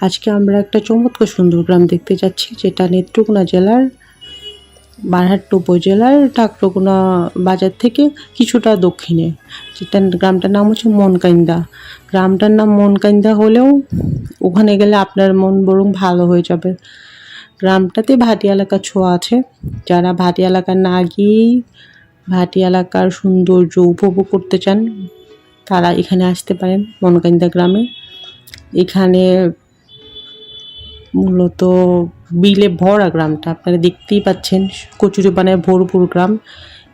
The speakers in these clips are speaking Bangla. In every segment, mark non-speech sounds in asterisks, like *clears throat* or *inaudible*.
আজকে আমরা একটা চমৎকার সুন্দর গ্রাম দেখতে যাচ্ছি, যেটা নেত্রকোনা জেলার বারহাট্ট উপজেলার টাকরকোনা বাজার থেকে কিছুটা দক্ষিণে। যেটা গ্রামটার নাম হচ্ছে মনকাইন্দা। গ্রামটার নাম মনকাইন্দা হলেও ওখানে গেলে আপনার মন বরং ভালো হয়ে যাবে। গ্রামটাতে ভাটি এলাকা ছোঁয়া আছে। যারা ভাটি এলাকা না গিয়েই ভাটি এলাকার সৌন্দর্য উপভোগ করতে চান, তারা এখানে আসতে পারেন মনকাইন্দা গ্রামে। এখানে মূলত বিলে ভরা গ্রামটা। আপনারা দেখতেই পাচ্ছেন কচুরিপানায় ভরপুর গ্রাম।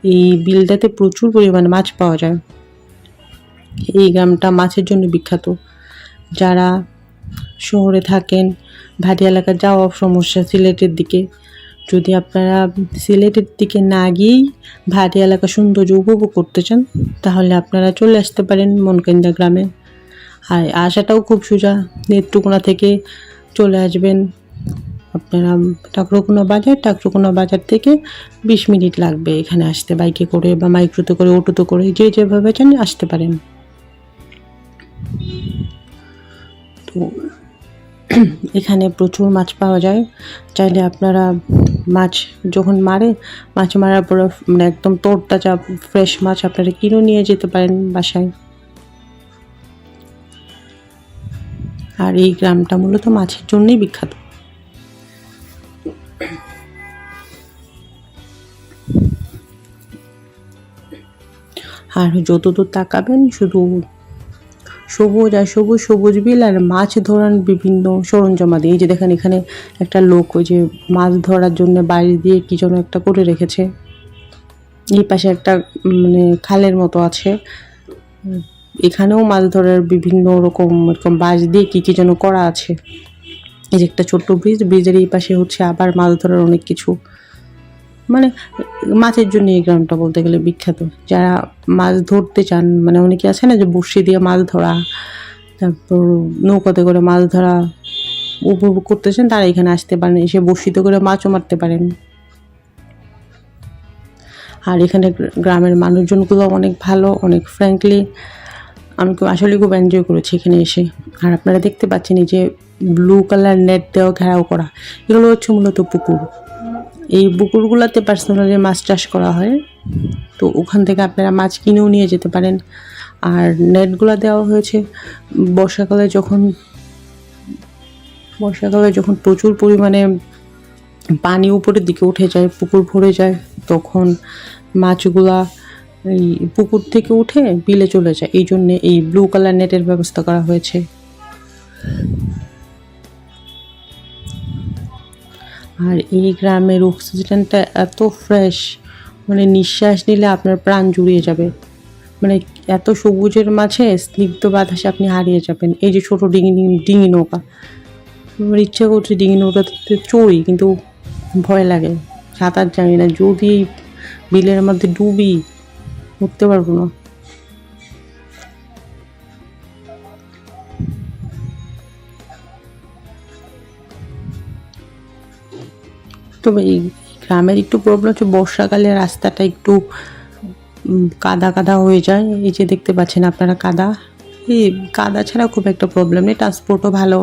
এই বিলটাতে প্রচুর পরিমাণে মাছ পাওয়া যায়। এই গ্রামটা মাছের জন্য বিখ্যাত। যারা শহরে থাকেন, ভাটি এলাকা যাওয়া সমস্যা সিলেটের দিকে। যদি আপনারা সিলেটের দিকে না গিয়েই ভাটি এলাকা সৌন্দর্য উপভোগ করতে চান, তাহলে আপনারা চলে আসতে পারেন মনকেন্দা গ্রামে। আর আসাটাও খুব সোজা। নেত্রকোনা থেকে চলে আসবেন। আপনারা টাকরকোনা বাজার টাকরকোনা বাজার থেকে বিশ মিনিট লাগবে এখানে আসতে বাইকে করে বা মাইক্রোতে করে, অটোতে করে, যে যেভাবে চান আসতে পারেন। তো *clears throat* এখানে প্রচুর মাছ পাওয়া যায়। চাইলে আপনারা মাছ যখন মারে, মাছ মারার পরে মানে একদম তোরতাজা, ফ্রেশ মাছ আপনারা কিনেও নিয়ে যেতে পারেন বাসায়। আর এই গ্রামটা মূলত মাছের জন্যই বিখ্যাত। আর যতদূর তাকাবেন, শুধু সবুজ আর সবুজ সবুজ বিল আর মাছ ধরার বিভিন্ন সরঞ্জামাদি এই যে দেখেন, এখানে একটা লোক ওই যে মাছ ধরার জন্য বাইরে দিয়ে কি যেন একটা করে রেখেছে। এই পাশে একটা মানে খালের মতো আছে। এখানেও মাছ ধরার বিভিন্ন রকম এরকম বাঁশ দিয়ে কী কী যেন করা আছে। এই যে একটা ছোট্ট ব্রিজ, ব্রিজের এই পাশে হচ্ছে আবার মাছ ধরার অনেক কিছু। মানে মাছের জন্য এই গ্রামটা বলতে গেলে বিখ্যাত। যারা মাছ ধরতে চান মানে অনেকে আছে না যে বড়শি দিয়ে মাছ ধরা, তারপর নৌকাতে করে মাছ ধরা উপভোগ করতে চান তারা এখানে আসতে পারেন, এসে বড়শিতে করে মাছও মারতে পারেন। আর এখানে গ্রামের মানুষজনগুলো অনেক ভালো, অনেক ফ্র্যাঙ্কলি আমি আসলে খুব এনজয় করেছি এখানে এসে। আর আপনারা দেখতে পাচ্ছেন এই যে ব্লু কালার নেট দেওয়া ঘেরাও করা। এগুলো হচ্ছে মূলত পুকুর। এই পুকুরগুলোতে পার্সোনালি মাছ চাষ করা হয়। তো ওখান থেকে আপনারা মাছ কিনেও নিয়ে যেতে পারেন। আর নেটগুলো দেওয়া হয়েছে বর্ষাকালে যখন বর্ষাকালে যখন প্রচুর পরিমাণে পানি উপরের দিকে উঠে যায়, পুকুর ভরে যায়, তখন মাছগুলা এই পুকুর থেকে উঠে বিলে চলে যায়। এই জন্যে এই ব্লু কালার নেটের ব্যবস্থা করা হয়েছে। আর এই গ্রামের অক্সিজেনটা এত ফ্রেশ মানে নিঃশ্বাস নিলে আপনার প্রাণ জুড়িয়ে যাবে। মানে এত সবুজের মাঝে স্নিগ্ধ বাতাসে আপনি হারিয়ে যাবেন। এই যে ছোটো ডিঙি ডিঙি নৌকা। আমার ইচ্ছা করছে ডিঙি নৌকাতে চড়ি, কিন্তু ভয় লাগে। সাঁতার জানি না, যদি বিলের মধ্যে ডুবি উঠতে পারব না। তবে এই গ্রামের একটু প্রবলেম হচ্ছে, বর্ষাকালে রাস্তাটা একটু কাদা কাদা হয়ে যায়। এই যে দেখতে পাচ্ছেন আপনারা কাদা। এই কাদা ছাড়া খুব একটা প্রবলেম নেই ট্রান্সপোর্টও ভালো।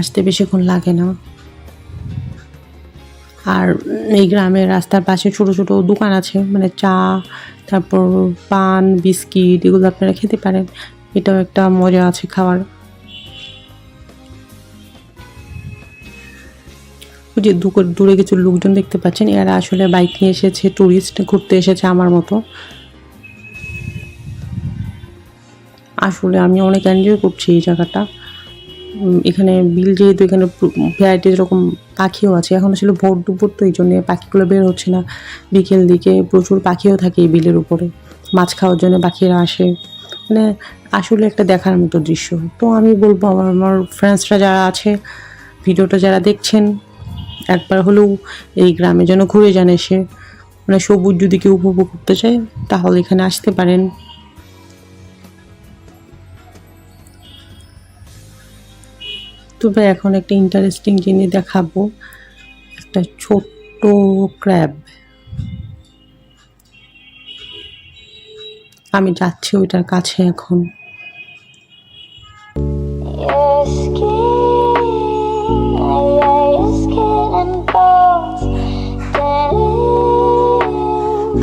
আসতে বেশিক্ষণ লাগে না। আর এই গ্রামের রাস্তার পাশে ছোট ছোট দোকান আছে মানে চা, তারপর পান, বিস্কিট, এগুলো আপনারা খেতে পারেন। এটাও একটা মজা আছে খাওয়ার। ওই যে দূর- দূরে কিছু লোকজন দেখতে পাচ্ছেন, এরা আসলে বাইক নিয়ে এসেছে ট্যুরিস্ট ঘুরতে এসেছে আমার মতো। আসলে আমি অনেক এনজয় করছি এই জায়গাটা। এখানে বিল যেহেতু এখানে ভ্যারাইটিস রকম পাখিও আছে। এখন আসলে ভোর দুপুর, তো এই জন্য পাখিগুলো বের হচ্ছে না। বিকেল দিকে প্রচুর পাখিও থাকে এই বিলের উপরে। মাছ খাওয়ার জন্য পাখিরা আসে। মানে আসলে একটা দেখার মতো দৃশ্য। তো আমি বলব আমার আমার ফ্রেন্ডসরা যারা আছে, ভিডিওটা যারা দেখছেন, একবার হলেও এই গ্রামে যেন ঘুরে যান এসে। মানে সবুজ যদি কেউ উপভোগ করতে চায়, তাহলে এখানে আসতে পারেন। তবে এখন একটা ইন্টারেস্টিং জিনিস দেখাবো। একটা ছোট্ট ক্র্যাব আমি যাচ্ছি ওইটার কাছে এখন।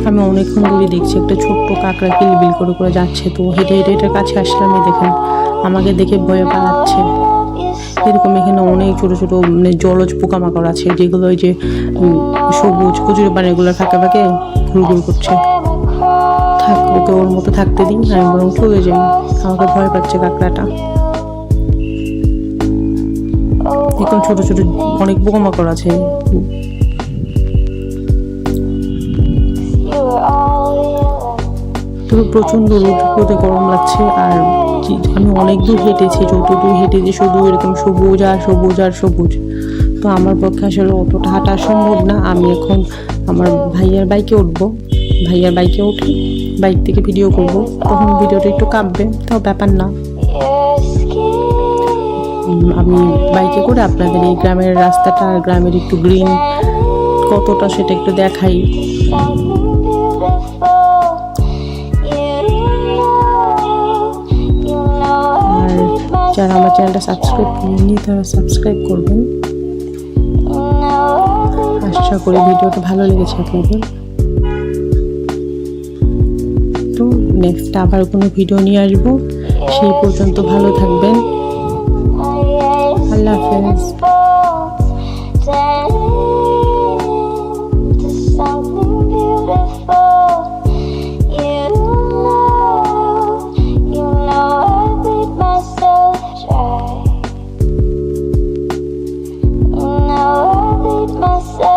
আমি অনেকক্ষণ ধরে দেখছি একটা ছোট্ট কাঁকড়া কিলবিল করে করে যাচ্ছে। তো হেঁটে হেঁটে এটার কাছে আসলামই দেখেন, আমাকে দেখে ভয়ে পালাচ্ছে। এরকম এখানে অনেক ছোট ছোট মানে জলজ পোকামাকড় আছে, যেগুলো ওই যে সবুজ কচুরি পানিগুলো ফাঁকে ফাঁকে ঘুরঘুর করছে। থাক, ওকে ওর মতো থাকতে দিন, আমি বরং চলে যাই। আমাকে ভয় পাচ্ছে কাঁকড়াটা। এরকম ছোট ছোট অনেক পোকামাকড় আছে। তবে প্রচণ্ড রোদ, রোদে গরম লাগছে, আর আমি অনেক দূর হেঁটেছি যত দূর হেঁটেছি শুধু এরকম সবুজ আর সবুজ আর সবুজ। তো আমার পক্ষে আসলে অতটা হাঁটা সম্ভব না। আমি এখন আমার ভাইয়ার বাইকে উঠবো। ভাইয়ার বাইকে উঠে বাইক থেকে ভিডিও করব। তখন ভিডিওটা একটু কাঁপবে, তাও ব্যাপার না। আমি বাইকে করে আপনাদের এই গ্রামের রাস্তাটা আর গ্রামের একটু গ্রিন কতটা সেটা একটু দেখাই। যারা আমার চ্যানেলটা সাবস্ক্রাইব করেননি, তারা সাবস্ক্রাইব করবেন। আশা করি ভিডিওটা ভালো লেগেছে আপনাদের। তো নেক্সট আবার কোনো ভিডিও নিয়ে আসব। সেই পর্যন্ত ভালো থাকবেন। আল্লাহ হাফেজ। Myself